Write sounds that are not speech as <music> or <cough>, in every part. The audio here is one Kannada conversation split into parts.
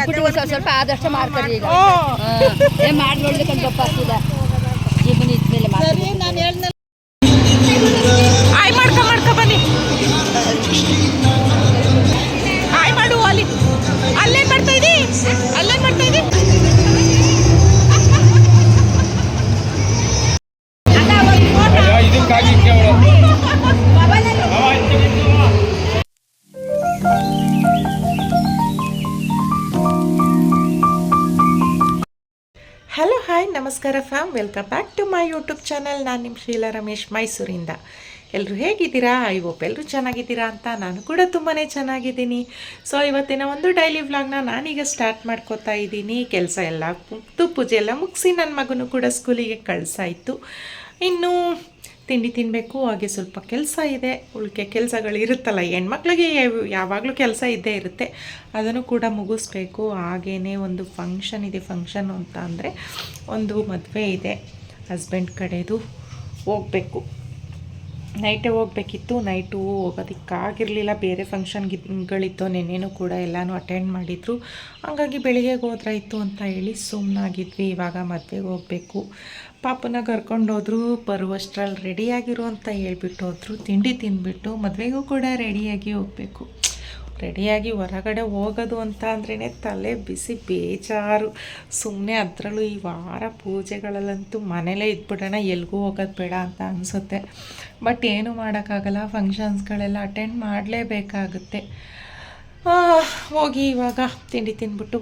ಸ್ವಲ್ಪ ಸ್ವಲ್ಪ ಆದಷ್ಟು ಮಾಡ್ತಾರೆ ಈಗ. ಏನ್ ಮಾಡಿ ನೋಡ್ಲಿಕ್ಕೆ ಗೊತ್ತಾಗ್ತಿಲ್ಲ ಜೀವನ ಇದ್ಮೇಲೆ ಮಾಡ್ತಾರೆ ನಮಸ್ಕಾರ fam welcome back to my YouTube channel ನಾನು ನಿಮ್ಮ ಶೀಲಾ ರಮೇಶ್, ಮೈಸೂರಿಂದ. ಎಲ್ಲರೂ ಹೇಗಿದ್ದೀರಾ? ಐ ಹೋಪ್ ಎಲ್ಲರೂ ಚೆನ್ನಾಗಿದ್ದೀರಾ ಅಂತ ನಾನು ಕೂಡ ತುಂಬಾ ಚೆನ್ನಾಗಿದ್ದೀನಿ. ಸೊ ಇವತ್ತಿನ ಒಂದು ಡೈಲಿ ವ್ಲಾಗ್ನ ನಾನೀಗ ಸ್ಟಾರ್ಟ್ ಮಾಡ್ಕೋತಾ ಇದ್ದೀನಿ. ಕೆಲಸ ಎಲ್ಲ ಪೂಜೆ ಎಲ್ಲ ಮುಗಿಸಿ ನನ್ನ ಮಗನೂ ಕೂಡ ಸ್ಕೂಲಿಗೆ ಕಳಿಸಾಯಿತು. ಇನ್ನು ತಿಂಡಿ ತಿನ್ನಬೇಕು ಹಾಗೆ ಸ್ವಲ್ಪ ಕೆಲಸ ಇದೆ. ಉಳಿಕೆ ಕೆಲಸಗಳು ಇರುತ್ತಲ್ಲ, ಹೆಣ್ಮಕ್ಳಿಗೆ ಯಾವಾಗಲೂ ಕೆಲಸ ಇದ್ದೇ ಇರುತ್ತೆ. ಅದನ್ನು ಕೂಡ ಮುಗಿಸ್ಬೇಕು. ಹಾಗೇ ಒಂದು ಫಂಕ್ಷನ್ ಇದೆ. ಫಂಕ್ಷನ್ ಅಂತ ಅಂದರೆ ಒಂದು ಮದುವೆ ಇದೆ. ಹಸ್ಬೆಂಡ್ ಕಡೆದು ಹೋಗಬೇಕು. ನೈಟೇ ಹೋಗ್ಬೇಕಿತ್ತು, ನೈಟು ಹೋಗೋದಕ್ಕಾಗಿರಲಿಲ್ಲ. ಬೇರೆ ಫಂಕ್ಷನ್ಗಳಿತ್ತು ನೆನ್ನೆನೂ ಕೂಡ ಎಲ್ಲನೂ ಅಟೆಂಡ್ ಮಾಡಿದರು. ಹಾಗಾಗಿ ಬೆಳಿಗ್ಗೆಗೆ ಹೋದ್ರಾಯ್ತು ಅಂತ ಹೇಳಿ ಸುಮ್ಮನಾಗಿದ್ವಿ ಇವಾಗ ಮದುವೆಗೆ ಹೋಗಬೇಕು. ಪಾಪನ ಕರ್ಕೊಂಡೋದ್ರು ಬರುವಷ್ಟ್ರಲ್ಲಿ ರೆಡಿಯಾಗಿರು ಅಂತ ಹೇಳ್ಬಿಟ್ಟು ಹೋದ್ರು ತಿಂಡಿ ತಿಂದ್ಬಿಟ್ಟು ಮದುವೆಗೂ ಕೂಡ ರೆಡಿಯಾಗಿ ಹೋಗಬೇಕು. ರೆಡಿಯಾಗಿ ಹೊರಗಡೆ ಹೋಗೋದು ಅಂತ ಅಂದ್ರೇ ತಲೆ ಬಿಸಿ ಬೇಜಾರು. ಸುಮ್ಮನೆ ಅದರಲ್ಲೂ ಈ ವಾರ ಪೂಜೆಗಳಲ್ಲಂತೂ ಮನೇಲೇ ಇದ್ಬಿಡೋಣ, ಎಲ್ಗೂ ಹೋಗೋದು ಬೇಡ ಅಂತ ಅನಿಸುತ್ತೆ. ಬಟ್ ಏನು ಮಾಡೋಕ್ಕಾಗಲ್ಲ, ಫಂಕ್ಷನ್ಸ್ಗಳೆಲ್ಲ ಅಟೆಂಡ್ ಮಾಡಲೇಬೇಕಾಗುತ್ತೆ. ಹೋಗಿ ಇವಾಗ ತಿಂಡಿ ತಿಂದ್ಬಿಟ್ಟು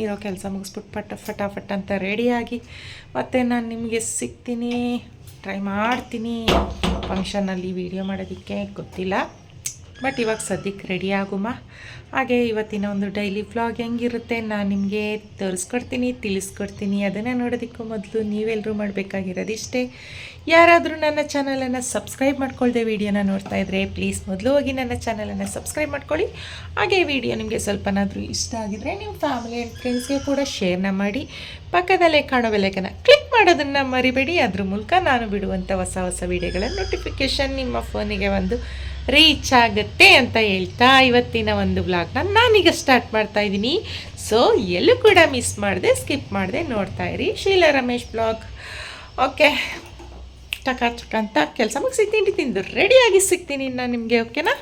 ಇರೋ ಕೆಲಸ ಮುಗಿಸ್ಬಿಟ್ಟು ಪಟ ಫಟಾಫಟ್ ಅಂತ ರೆಡಿಯಾಗಿ ಮತ್ತು ನಾನು ನಿಮಗೆ ಸಿಗ್ತೀನಿ, ಟ್ರೈ ಮಾಡ್ತೀನಿ. ಫಂಕ್ಷನಲ್ಲಿ ವೀಡಿಯೋ ಮಾಡೋದಕ್ಕೆ ಗೊತ್ತಿಲ್ಲ. ಬಟ್ ಇವಾಗ ಸದ್ಯಕ್ಕೆ ರೆಡಿ ಆಗುಮ್ಮ ಹಾಗೆ ಇವತ್ತಿನ ಒಂದು ಡೈಲಿ ವ್ಲಾಗ್ ಹೆಂಗಿರುತ್ತೆ ನಾನು ನಿಮಗೆ ತೋರಿಸ್ಕೊಡ್ತೀನಿ, ತಿಳಿಸ್ಕೊಡ್ತೀನಿ. ಅದನ್ನು ನೋಡೋದಕ್ಕೂ ಮೊದಲು ನೀವೆಲ್ಲರೂ ಮಾಡಬೇಕಾಗಿರೋದು ಇಷ್ಟೇ. ಯಾರಾದರೂ ನನ್ನ ಚಾನಲನ್ನು ಸಬ್ಸ್ಕ್ರೈಬ್ ಮಾಡ್ಕೊಳ್ಳದೆ ವೀಡಿಯೋನ ನೋಡ್ತಾ ಇದ್ದರೆ ಪ್ಲೀಸ್ ಮೊದಲು ಹೋಗಿ ನನ್ನ ಚಾನಲನ್ನು ಸಬ್ಸ್ಕ್ರೈಬ್ ಮಾಡ್ಕೊಳ್ಳಿ. ಹಾಗೆ ವಿಡಿಯೋ ನಿಮಗೆ ಸ್ವಲ್ಪನಾದರೂ ಇಷ್ಟ ಆಗಿದರೆ ನಿಮ್ಮ ಫ್ಯಾಮಿಲಿ ಆ್ಯಂಡ್ ಫ್ರೆಂಡ್ಸ್ಗೆ ಕೂಡ ಶೇರ್ನ ಮಾಡಿ. ಪಕ್ಕದಲ್ಲೇ ಕಾಣೋ ಬೆಲೆಕನ್ನ ಕ್ಲಿಕ್ ಮಾಡೋದನ್ನು ಮರಿಬೇಡಿ. ಅದ್ರ ಮೂಲಕ ನಾನು ಬಿಡುವಂಥ ಹೊಸ ಹೊಸ ವೀಡಿಯೋಗಳ ನೋಟಿಫಿಕೇಷನ್ ನಿಮ್ಮ ಫೋನಿಗೆ ಒಂದು ರೀಚ್ ಆಗುತ್ತೆ ಅಂತ ಹೇಳ್ತಾ ಇವತ್ತಿನ ಒಂದು ವ್ಲಾಗ್ನ ನಾನೀಗ ಸ್ಟಾರ್ಟ್ ಮಾಡ್ತಾ ಇದ್ದೀನಿ. ಸೊ ಎಲ್ಲೂ ಕೂಡ ಮಿಸ್ ಮಾಡಿದೆ ಸ್ಕಿಪ್ ಮಾಡಿದೆ, ನೋಡ್ತಾ ಇರಿ. ಶೀಲಾ ರಮೇಶ್ ಬ್ಲಾಗ್ ಓಕೆ ಟಕ ಟಕ ಅಂತ ಕೆಲಸ ಮುಗಿಸಿ, ತಿಂಡಿ ತಿಂದು ರೆಡಿಯಾಗಿ ಸಿಗ್ತೀನಿ ನಾನು ನಿಮಗೆ ಓಕೆನಾ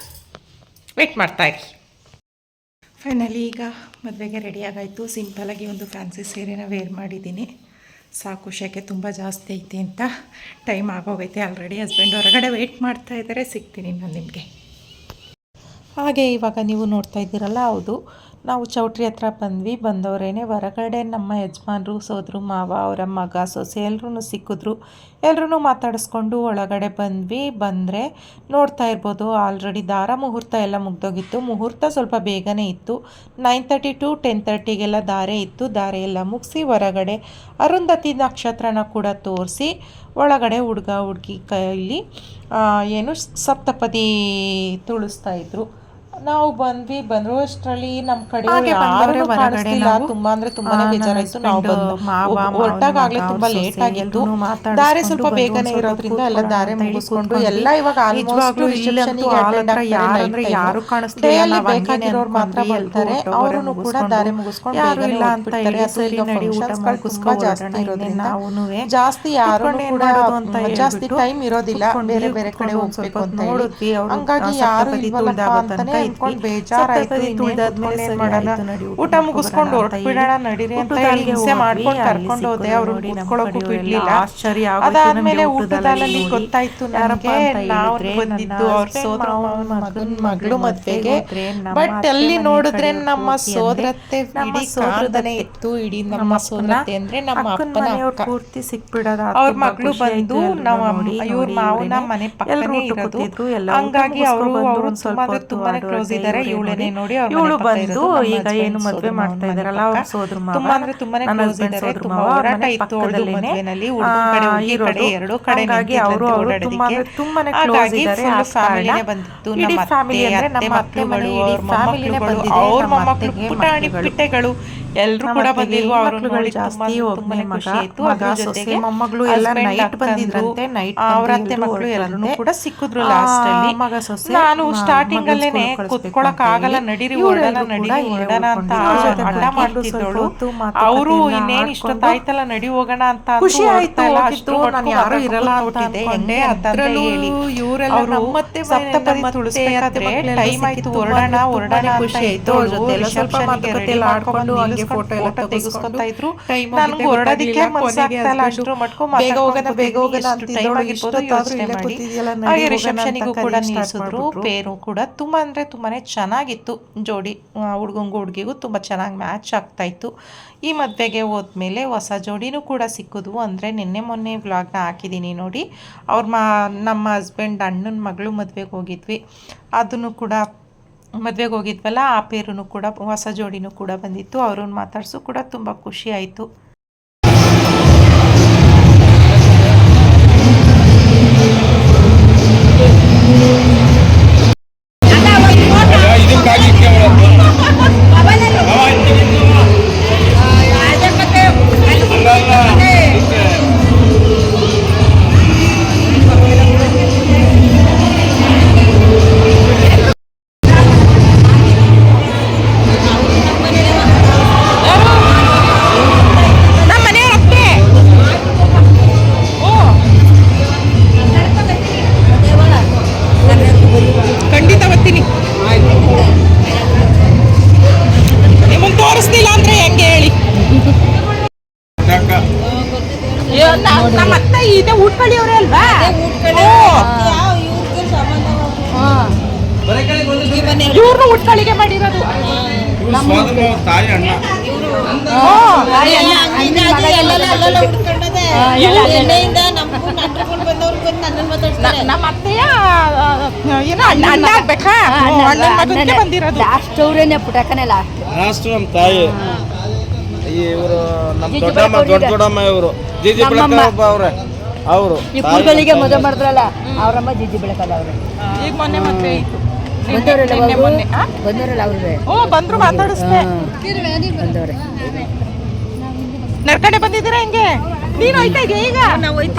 ವೆಯ್ಟ್ ಮಾಡ್ತಾ ಇರಿ. ಫೈನಲಿ ಈಗ ಮದುವೆಗೆ ರೆಡಿಯಾಗಾಯಿತು ಸಿಂಪಲಾಗಿ ಒಂದು ಫ್ಯಾನ್ಸಿ ಸೀರೆನ ವೇರ್ ಮಾಡಿದ್ದೀನಿ. ಸಾಕು ಶೆಕೆ ತುಂಬ ಜಾಸ್ತಿ ಐತೆ ಅಂತ ಟೈಮ್ ಆಗೋಗೈತೆ ಆಲ್ರೆಡಿ ಹಸ್ಬೆಂಡ್ ಹೊರಗಡೆ ವೆಯ್ಟ್ ಮಾಡ್ತಾ ಇದ್ದಾರೆ, ಸಿಗ್ತೀನಿ ನಾನು ನಿಮಗೆ. ಹಾಗೆ ಇವಾಗ ನೀವು ನೋಡ್ತಾ ಇದ್ದೀರಲ್ಲ, ಹೌದು. ನಾವು ಚೌಟ್ರಿ ಹತ್ರ ಬಂದ್ವಿ, ಬಂದವರೇನೆ ಹೊರಗಡೆ ನಮ್ಮ ಯಜಮಾನ್ರು, ಸೋದರು, ಮಾವ, ಅವರ ಮಗ, ಸೊಸೆ ಎಲ್ಲರೂ ಸಿಕ್ಕಿದ್ರು. ಎಲ್ಲರೂ ಮಾತಾಡಿಸ್ಕೊಂಡು ಒಳಗಡೆ ಬಂದ್ವಿ. ಬಂದರೆ ನೋಡ್ತಾ ಇರ್ಬೋದು ಆಲ್ರೆಡಿ ದಾರ ಮುಹೂರ್ತ ಎಲ್ಲ ಮುಗ್ದೋಗಿತ್ತು. ಮುಹೂರ್ತ ಸ್ವಲ್ಪ ಬೇಗನೆ ಇತ್ತು. ನೈನ್ ತರ್ಟಿ ಟು ಟೆನ್ ತರ್ಟಿಗೆಲ್ಲ ದಾರೆ ಇತ್ತು. ದಾರೆ ಎಲ್ಲ ಮುಗಿಸಿ ಹೊರಗಡೆ ಅರುಂಧತಿ ನಕ್ಷತ್ರನ ಕೂಡ ತೋರಿಸಿ ಒಳಗಡೆ ಹುಡುಗ, ಹುಡುಗಿ ಕೈಯಲ್ಲಿ ಏನು ಸಪ್ತಪದಿ ತುಳಿಸ್ತಾ ಇದ್ರು. ನಾವು ಬಂದ್ವಿ ಬಂದ್ರು ಅಷ್ಟರಲ್ಲಿ ನಮ್ ಕಡೆ ಯಾರೂ ಕಾಣಿಸ್ತಿಲ್ಲ. ತುಂಬಾ ಅಂದ್ರೆ ತುಂಬಾನೇ ಬೇಜಾರಾಯ್ತು. ನಾವು ಬಂದು ಹೊರಟಾಗ್ಲೇ ತುಂಬಾ ಲೇಟ್ ಆಗಿತ್ತು ದಾರಿ ಸ್ವಲ್ಪ ಬೇಗನೆ ಇರೋದ್ರಿಂದ ಎಲ್ಲ ದಾರಿ ಮುಗಿಸ್ಕೊಂಡು. ಎಲ್ಲ ಇವಾಗ ನಿಜವಾಗ್ಲೂ ಇಲ್ಲಂತೂ ಆ ಹತ್ರ ಯಾರಂದ್ರೆ ಯಾರು ಬೇಕಾಗಿರೋರು ಮಾತ್ರ ಬರ್ತಾರೆ. ಅವರನ್ನು ಅವರು ಕೂಡ ದಾರಿ ಮುಗಿಸ್ಕೊಂಡು ಯಾರು ಇಲ್ಲ ಅಂತ. ಹೇಳಿ ಈಗ ತುಂಬಾ ಜಾಸ್ತಿ ಇರೋದ್ರಿಂದ ಜಾಸ್ತಿ ಯಾರು ಕೂಡ ಜಾಸ್ತಿ ಟೈಮ್ ಇರೋದಿಲ್ಲ. ಬೇರೆ ಬೇರೆ ಕಡೆ ಹೋಗ್ಬೇಕು ಅಂತ ಹೇಳಿ. ಹಂಗಾಗಿ ಯಾರು ಇಲ್ವಲ್ಲಪ್ಪ ಅಂತಾನೆ ತನಕ ಅನ್ಕೊಂಡು ಇದ್ವಿ. ಬೇಜಾರಾಯ್ತು ಇನ್ನೇನ್ ಏನ್ ಮಾಡೋಣ ಊಟ ಮುಗಿಸ್ಕೊಂಡು ಹೊರಟ್ಬಿಡೋಣ ನಡೀರಿ ಅಂತ ಹೇಳಿ ಹಿಂಸೆ ಮಾಡ್ಕೊಂಡು ಕರ್ಕೊಂಡು ಹೋದೆ. ಅವ್ರು ಕೂತ್ಕೊಳ್ಳೋಕು ಬಿಡ್ಲಿಲ್ಲ. ಆಶ್ಚರ್ಯ ಅದಾದ್ಮೇಲೆ ಊಟದಲ್ಲಿ ಗೊತ್ತಾಯ್ತು ನನಗೆ. ನಾವು ಬಂದಿದ್ದು ಅವ್ರ ಸೋದ್ರ ಮಗನ ಮಗಳು ಮದ್ವೆಗೆ ಬಟ್ ಅಲ್ಲಿ ನೋಡಿದ್ರೆ ನಮ್ಮ ಸೋದರತ್ತೆ ಇಡೀ ಸೋದರತ್ತೆ. ಇತ್ತು ಇಡೀ ನಮ್ಮ ಸೋದರತ್ತೆ ಅಂದ್ರೆ ನಮ್ಮ ಅಪ್ಪನ ಅಕ್ಕ. ಪೂರ್ತಿ ಸಿಕ್ಬಿಡೋದ ಅವ್ರ ಮಗಳು ಬಂದು ನಮ್ಮ ಇವ್ರ ಮಾವನ ಮನೆ ಪಕ್ಕನೇ ಇರೋದು. ಹಂಗಾಗಿ ಅವರು ಅವರು ಸ್ವಲ್ಪ ತುಂಬಾನೇ ಕ್ಲೋಸ್ ಇದ್ದಾರೆ ಇವಳೇನೆ ನೋಡಿ ಅವ್ರ ಇವಳು ಬಂದು ಈಗ ಏನು ಮದ್ವೆ ಮಾಡ್ತಾ ಇದಾರಲ್ಲ ಅವ್ರ ಸೋದ್ರ ತುಂಬಾ ಅಂದ್ರೆ ತುಂಬಾನೇ ಕ್ಲೋಸ್ ಇದ್ದಾರೆ ತುಂಬಾ ಹೋರಾಟ ಇತ್ತು ಪಕ್ಕದಲ್ಲೇನೆ, ಮದ್ವೆನಲ್ಲಿ ಹುಡುಗನ ಕಡೆ ಎರಡು ಕಡೆ ಹಾಗಾಗಿ ಅವರು ಕಡೆ ಹಂಗಾಗಿ ನಿಂತಿದ್ರಂತೆ ಅವ್ರು- ಅವ್ರು ಓಡಾಡೋದಕ್ಕೆ. ತುಂಬಾ ಅಂದ್ರೆ ತುಂಬಾನೇ ಕ್ಲೋಸ್ ಇದ್ದಾರೆ, ಆ ಫ್ಯಾಮಿಲಿನೇ ಬಂದಿತ್ತು ನಮ್ಮ ಅತ್ತೆ ಅಂದ್ರೆ ನಮ್ಮ ಅತ್ತೆ ಮಕ್ಕಳುಗಳು ಅವ್ರ ಬಂದಿದೆ, ಅವ್ರ ಮೊಮ್ಮಕ್ಕಳು ಪುಟಾಣಿ ಮಕ್ಕಳುಗಳು. ಪಿಟ್ಟೆಗಳು. ಎಲ್ಲರೂ ಕೂಡ ಬಂದಿದ್ರು ಅವರು ಜಾಸ್ತಿ, ಒಬ್ಬನೇ ಮಗ, ಮಗ, ಸೊಸೆ, ಮೊಮ್ಮಗಳು ಎಲ್ಲ ನೈಟ್ ಬಂದಿದ್ರಂತೆ, ನೈಟ್ ಅವ್ರ ಅತ್ತೆ ಮಕ್ಕಳು ಎಲ್ಲರೂ ಕೂಡ ಸಿಕ್ಕಿದ್ರು ಲಾಸ್ಟ್ ಅಲ್ಲಿ ಮಗ, ಸೊಸೆ, ನಾನು ಸ್ಟಾರ್ಟಿಂಗ್ ಅಲ್ಲೇನೆ ಕುತ್ಕೊಳಕ್ ಆಗಲ್ಲ. ನಡೀರಿ ಕೂಡ ನಡೀರಿ ಇಲ್ಲೇ ಅಂತ ಅಡ್ಡ ಮಾತುಕತೆ ಅವರು ಇನ್ನೇನ್ ಇಷ್ಟೊತ್ತಾಯ್ತಲ್ಲ ನಡಿ ಹೋಗೋಣ ಅಂತ ಖುಷಿ ಆಯ್ತು, ಅಷ್ಟ್ರ ನಾನು ಯಾರು ಇರಲ್ಲ ಅಂತ. ಅನ್ಕೊಂಡೆ. ಅದ್ರಲ್ಲೂ ಹೇಳಿ ಇವ್ರೆಲ್ಲ ಮನೆ, ಸಪ್ತಪದಿ ತುಳಿಸ್ಬೇಕಾದ್ರೆ ಟೈಮ್ ಆಯ್ತು ಹೊರಡೋಣ ಹೊರಡೋಣ ಖುಷಿ ಆಯ್ತು. ಅವ್ರ ಜೊತೆ ಸ್ವಲ್ಪ ಮಾತುಕತೆ ಆಡ್ಕೊಂಡು ಹಂಗೆ ಎಲ್ಲ ತೆಗಿಸ್ಕೊತಾ ಇದ್ರು. ಹೊರಡೋದಕ್ಕೆ ಇಲ್ಲ ಮಟ್ಕು ಬೇಗ ಹೋಗೋಣ, ಬೇಗ ಹೋಗೋಣ ಹಾಗೆ ರಿಸೆಪ್ಷನಿಗೂ ಕೂಡ. ಪೇರು ಕೂಡ ತುಂಬಾ ಅಂದ್ರೆ ತುಂಬಾನೇ ಚೆನ್ನಾಗಿತ್ತು. ಜೋಡಿ ಹುಡುಗಂಗು ಹುಡುಗಿಗೂ ತುಂಬಾ ಚೆನ್ನಾಗಿ ಮ್ಯಾಚ್ ಆಗ್ತಾ ಇತ್ತು. ಈ ಮದ್ವೆಗೆ ಹೋದ್ಮೇಲೆ ಹೊಸ ಜೋಡಿನೂ ಕೂಡ ಸಿಕ್ಕಿದ್ವು ಅಂದ್ರೆ ನಿನ್ನೆ ಮೊನ್ನೆ ವ್ಲಾಗ್ನ ಹಾಕಿದ್ದೀನಿ ನೋಡಿ. ಅವ್ರ ಮಾ ನಮ್ಮ ಹಸ್ಬೆಂಡ್ ಅಣ್ಣನ ಮಗಳು ಮದ್ವೆಗೆ ಹೋಗಿದ್ವಿ. ಅದನ್ನು ಕೂಡ ಮದುವೆಗೆ ಹೋಗಿದ್ವಲ್ಲ, ಆ ಪೇರೂ ಕೂಡ, ಹೊಸ ಜೋಡಿನೂ ಕೂಡ ಬಂದಿತ್ತು. ಅವ್ರನ್ನ ಮಾತಾಡ್ಸು ಕೂಡ ತುಂಬ ಖುಷಿ ಆಯಿತು. ನಮ್ಮ ಅತ್ತೆ ಇದೆ ಊಟ್ಕಳಿಯವ್ರೆ ಅಲ್ವಾ? ಇವ್ರನ್ನ ಊಟ್ಕಳಿಗೆ ಮಾಡಿರೋದು. ತಾಯಿ ಅಣ್ಣ. ನಮ್ಮ ಅತ್ತೆಯ ಏನೋ ಅಣ್ಣ ಅಣ್ಣ ಆಗ್ಬೇಕಾ? ಅಣ್ಣನ ಮಗನಿಗೆ ಬಂದಿರೋದು. ಲಾಸ್ಟ್ ಅವ್ರೇನೆ ಪುಟಕನೆ ಲಾಸ್ಟ್ ಲಾಸ್ಟ್ ನಮ್ಮ ತಾಯಿ ಇವರು ನಮ್ಮ ದೊಡ್ಡಮ್ಮ ದೊಡ್ಡ ದೊಡ್ಡಮ್ಮ ಇವರು. ಜಿಜಿ ಒಬ್ಬ ಅವ್ರೆ. ಅವರು. ಈ ಕೂದಲಿಗೆ ಮದುವೆ ಮಾಡಿದ್ರಲ್ಲ ಅವರಮ್ಮ ಜಿಜಿ ಬೆಳಕಲ್ಲ ಅವರು. ಈಗ ಮೊನ್ನೆ ಮತ್ತೆ ಇತ್ತು? ಬಂದವರಲ್ಲ ಅವ್ರೇ? ಓ ಬಂದ್ರು ಮಾತಾಡಿಸ್ದೆ. ಬಂದವ್ರೆ. ನಡ್ಕಡೆ ಬಂದಿದ್ದೀರಾ ಹೆಂಗೆ? ನೀನು ಹೋಯ್ತಾ ಇದೆಯಾ ಈಗ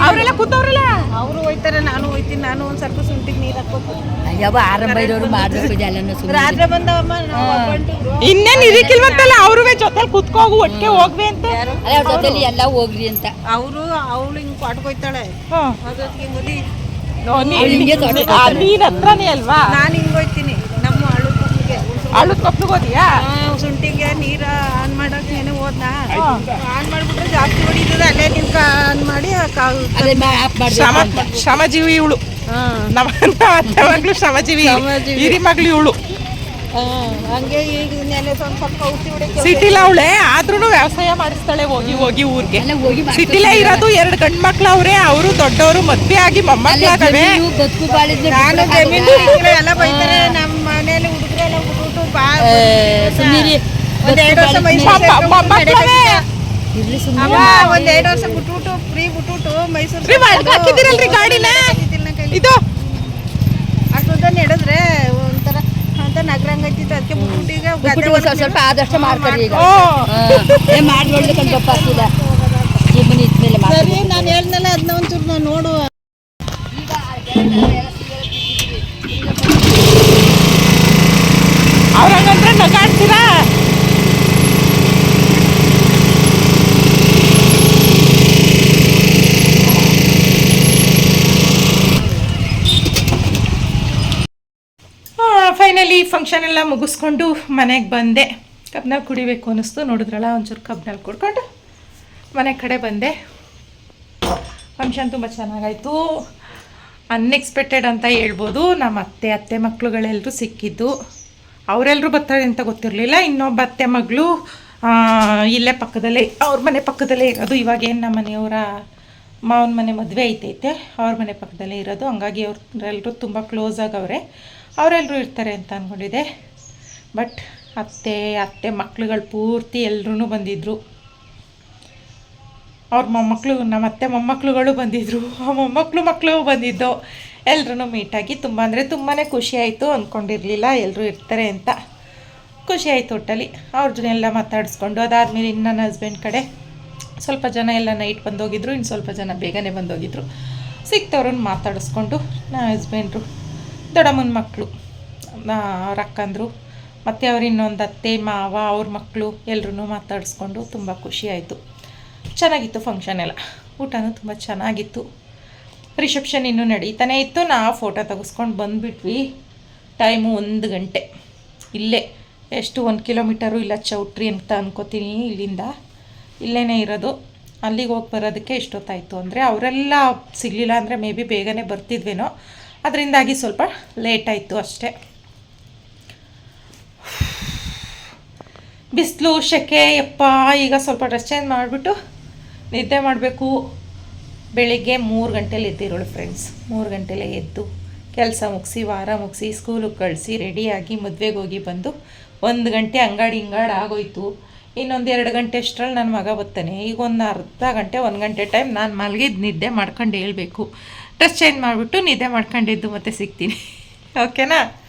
ಅವರೆಲ್ಲ ಕೂತವ್ರಲ್ಲ? ಅವರು ಹೋಯ್ತಾರೆ ನಾನು ಹೋಯ್ತೀನಿ ನಾನು ಒಂದ್ ಸ್ವಲ್ಪ ಸುಂಟಿಗೆ ನೀರು ಹಾಕ್ಬೇಕು. ಅಯ್ಯವ ಆರಂಭ ಇರೋರು ಮಾಡ್ಬೇಕು ಜಲನ ರಾತ್ರಿ ಬಂದವಮ್ಮ ಇನ್ನೇನು ಇದಕ್ಕಿಲ್ವಂತಲ್ಲ ಇನ್ನೇನ್ ಜೊತೆ ಅವ್ರುವೆ ಜೊತೆಲಿ ಕುತ್ಕೋಗು ಒಟ್ಟಿಗೆ ಹೋಗ್ವಿ ಅಂತ. ಅಲ್ಲ ಅವ್ರ ಜೊತೆಲಿ ಎಲ್ಲ ಹೋಗ್ರಿ ಅಂತ. ಅವರು ಅವಳು ಹಿಂಗ್ ಹ್ಮ್. ಅದೊತ್ತಿಗೆ ಮುದಿ ನೀನ್ ಹತ್ರನೇ ಅಲ್ವಾ? ನಾನು ಹಿಂಗ್ ಹೋಯ್ತೀನಿ. ಅಳು ಕಪ್ಪಿಗೆ ಹೋದಿಯಾ ಶುಂಠಿಗೆ ನೀರ ಆನ್ ಮಾಡಕ್ ಏನೋ ಹೋದ್ನ? ಆನ್ ಮಾಡ್ಬಿಟ್ರೆ ಜಾಸ್ತಿ ಹೊಡಿತದ ಅಲ್ಲೇ ನಿಂತ್ಕ ಆನ್ ಮಾಡಿ ಶ್ರಮ ಶ್ರಮಜೀವಿ ಇವಳು. ನಮ್ಮ ಅತ್ತೆ ಮಗಳು ಶ್ರಮಜೀವಿ. ಹಿರಿ ಮಗಳು ಇವಳು. ಹಂಗೆ ಈಗ ನೆನೆ ಸ್ವಲ್ಪ ಸ್ವಲ್ಪ ಔಷಧಿ ಹೊಡಿಕೆ ಸಿಟಿಲ ಅವಳೆ ಆದ್ರೂ ವ್ಯವಸಾಯ ಮಾಡಿಸ್ತಾಳೆ ಹೋಗಿ ಹೋಗಿ ಊರಿಗೆ. ಸಿಟಿಲೇ ಇರೋದು ಎರಡು ಗಂಡ್ ಮಕ್ಳು ಅವ್ರೆ ಅವರು ದೊಡ್ಡವರು ಮದ್ವೆ ಆಗಿ ಮೊಮ್ಮಕ್ಳಾಗವೆ ನಾನು ಎಲ್ಲ ಬೈತಾರೆ ನಮ್ಮ ಮನೇಲಿ ಹುಡುಗರೆಲ್ಲ ಬಿಟ್ಬಿಟ್ಟು ಬಾ ಸುಮ್ಮನಿರಿ ವರ್ಷ ಇರ್ಲಿ ಸುಮ್ಮನೆ ಒಂದ್ ಎರಡು ವರ್ಷ ಬಿಟ್ಬಿಟ್ಟು ಫ್ರೀ ಬಿಟ್ಬಿಟ್ಟು ಮೈಸೂರು ಹಾಕಿದ್ದೀರಲ್ರಿ ಗಾಡಿನ? ಇದು. ಅಷ್ಟೊಂದ ನಡೆದ್ರೆ ಒಂಥರ ಅಂತ ನಗರಂಗ ಐತಿತ್ತು ಅದಕ್ಕೆ ಬಿಟ್ಬಿಟ್ಟು ಈಗ ಸ್ವಲ್ಪ ಆದಷ್ಟು ಮಾಡ್ತಾರೆ ಈಗ. ಓ ಏ ಮಾಡಿ ಒಳ್ಳೆ ಕಂಡು ಗೊಪ್ಪ ಆಗ್ತಿಲ್ಲ ಜೀವನ ಇದ್ಮೇಲೆ ಸರಿ ನಾನು ಹೇಳ್ದಲ್ಲ ಅದನ್ನ ಒಂಚೂರು ನೋಡು ಅವ್ರ ಫಂಕ್ಷನ್ ಎಲ್ಲ ಮುಗಿಸ್ಕೊಂಡು ಮನೆಗೆ ಬಂದೆ. ಕಬ್ನಲ್ಲಿ ಕುಡಿಬೇಕು ಅನ್ನಿಸ್ತು. ನೋಡಿದ್ರಲ್ಲ, ಒಂಚೂರು ಕಬ್ನಲ್ಲಿ ಕುಡ್ಕೊಂಡು ಮನೆ ಕಡೆ ಬಂದೆ. ಫಂಕ್ಷನ್ ತುಂಬ ಚೆನ್ನಾಗಾಯಿತು. ಅನ್ಎಕ್ಸ್ಪೆಕ್ಟೆಡ್ ಅಂತ ಹೇಳ್ಬೋದು. ನಮ್ಮ ಅತ್ತೆ ಅತ್ತೆ ಮಕ್ಕಳುಗಳೆಲ್ಲರೂ ಸಿಕ್ಕಿದ್ದು. ಅವರೆಲ್ಲರೂ ಬರ್ತಾರೆ ಅಂತ ಗೊತ್ತಿರಲಿಲ್ಲ. ಇನ್ನೊಬ್ಬ ಅತ್ತೆ ಮಗಳು ಇಲ್ಲೇ ಪಕ್ಕದಲ್ಲೇ, ಅವ್ರ ಮನೆ ಪಕ್ಕದಲ್ಲೇ ಇರೋದು. ಇವಾಗೇನು ನಮ್ಮ ಮನೆಯವರ ಮಾವನ ಮನೆ ಮದುವೆ ಐತೈತೆ, ಅವ್ರ ಮನೆ ಪಕ್ಕದಲ್ಲೇ ಇರೋದು. ಹಂಗಾಗಿ ಅವ್ರೆಲ್ಲರೂ ತುಂಬ ಕ್ಲೋಸ್ ಆಗವ್ರೆ ಅವರೆಲ್ಲರೂ ಇರ್ತಾರೆ ಅಂತ ಅಂದ್ಕೊಂಡಿದ್ದೆ ಬಟ್ ಅತ್ತೆ ಅತ್ತೆ ಮಕ್ಳುಗಳು ಪೂರ್ತಿ ಎಲ್ಲರೂ ಬಂದಿದ್ದರು ಅವ್ರ ಮೊಮ್ಮಕ್ಕಳು ನಮ್ಮ ಅತ್ತೆ ಮೊಮ್ಮಕ್ಕಳುಗಳು ಬಂದಿದ್ದರು ಆ ಮೊಮ್ಮಕ್ಕಳು ಮಕ್ಕಳು ಬಂದಿದ್ದು. ಎಲ್ಲರೂ ಮೀಟಾಗಿ ತುಂಬ ಅಂದರೆ ತುಂಬಾ ಖುಷಿಯಾಯಿತು ಅಂದ್ಕೊಂಡಿರಲಿಲ್ಲ ಎಲ್ಲರೂ ಇರ್ತಾರೆ ಅಂತ. ಖುಷಿ ಒಟ್ಟಲ್ಲಿ. ಅವ್ರ ಜೊತೆ ಎಲ್ಲ ಮಾತಾಡಿಸ್ಕೊಂಡು ಅದಾದಮೇಲೆ ಇನ್ನು ನನ್ನ ಹಸ್ಬೆಂಡ್ ಕಡೆ ಸ್ವಲ್ಪ ಜನ ಎಲ್ಲ ನೈಟ್ ಬಂದೋಗಿದ್ರು, ಇನ್ನು ಸ್ವಲ್ಪ ಜನ ಬೇಗನೆ ಬಂದೋಗಿದ್ರು. ಸಿಕ್ತವ್ರನ್ನ ಮಾತಾಡಿಸ್ಕೊಂಡು, ನಾ ಹಸ್ಬೆಂಡ್ರು ದೊಡ್ಡಮ್ಮನ ಮಕ್ಕಳು ಅವ್ರ ಅಕ್ಕಂದರು, ಮತ್ತು ಅವ್ರ ಇನ್ನೊಂದು ಅತ್ತೆ, ಮಾವ, ಅವ್ರ ಮಕ್ಕಳು ಎಲ್ಲರೂ ಮಾತಾಡಿಸ್ಕೊಂಡು ತುಂಬ ಖುಷಿಯಾಯಿತು ಚೆನ್ನಾಗಿತ್ತು ಫಂಕ್ಷನ್ ಎಲ್ಲ. ಊಟನೂ ತುಂಬ ಚೆನ್ನಾಗಿತ್ತು. ರಿಸೆಪ್ಷನ್ ಇನ್ನೂ ನಡೀತಾನೆ ಇತ್ತು. ನಾ ಫೋಟೋ ತೆಗೆಸ್ಕೊಂಡು ಬಂದುಬಿಟ್ವಿ. ಟೈಮು ಒಂದು ಗಂಟೆ. ಇಲ್ಲೇ. ಎಷ್ಟು ಒಂದು ಕಿಲೋಮೀಟರು ಇಲ್ಲ, ಚೌಟ್ರಿ ಅಂತ ಅನ್ಕೋತೀನಿ ಇಲ್ಲಿಂದ. ಇಲ್ಲೇ ಇರೋದು. ಅಲ್ಲಿಗೆ ಹೋಗಿ ಬರೋದಕ್ಕೆ ಎಷ್ಟೊತ್ತಾಯಿತು ಅಂದರೆ ಅವರೆಲ್ಲ ಸಿಗಲಿಲ್ಲ ಅಂದರೆ ಮೇ ಬಿ ಬೇಗನೆ ಬರ್ತಿದ್ವೇನೋ. ಅದರಿಂದಾಗಿ ಸ್ವಲ್ಪ ಲೇಟ್ ಆಯಿತು ಅಷ್ಟೇ. ಬಿಸಿಲು ಸೆಕೆ ಯಪ್ಪ, ಈಗ ಸ್ವಲ್ಪ ಡ್ರೆಸ್ ಚೇಂಜ್ ಮಾಡಿಬಿಟ್ಟು ನಿದ್ದೆ ಮಾಡಬೇಕು. ಬೆಳಿಗ್ಗೆ ಮೂರು ಗಂಟೆಲಿ ಎದ್ದಿರೋಳು ಫ್ರೆಂಡ್ಸ್. ಮೂರು ಗಂಟೆಲೆ ಎದ್ದು ಕೆಲಸ ಮುಗಿಸಿ, ವಾರ ಮುಗಿಸಿ ಸ್ಕೂಲಿಗೆ ಕಳಿಸಿ ರೆಡಿಯಾಗಿ ಮದುವೆಗೆ ಹೋಗಿ ಬಂದು ಒಂದು ಗಂಟೆ ಅಂಗಾಡಿ ಹಿಂಗಾಡಿ ಆಗೋಯ್ತು. ಇನ್ನೊಂದು ಎರಡು ಗಂಟೆ ಅಷ್ಟರಲ್ಲಿ ನನ್ನ ಮಗ ಬರ್ತಾನೆ. ಈಗ ಒಂದು ಅರ್ಧ ಗಂಟೆ, ಒಂದು ಗಂಟೆ ಟೈಮ್ ನಾನು ಮಲಗಿದ್ದು ನಿದ್ದೆ ಮಾಡ್ಕೊಂಡು ಹೇಳ್ಬೇಕು. ಡ್ರೆಸ್ ಚೇಂಜ್ ಮಾಡಿಬಿಟ್ಟು ನಿದ್ದೆ ಮಾಡ್ಕೊಂಡಿದ್ದು ಮತ್ತೆ ಸಿಗ್ತೀನಿ. <laughs> ಓಕೆನಾ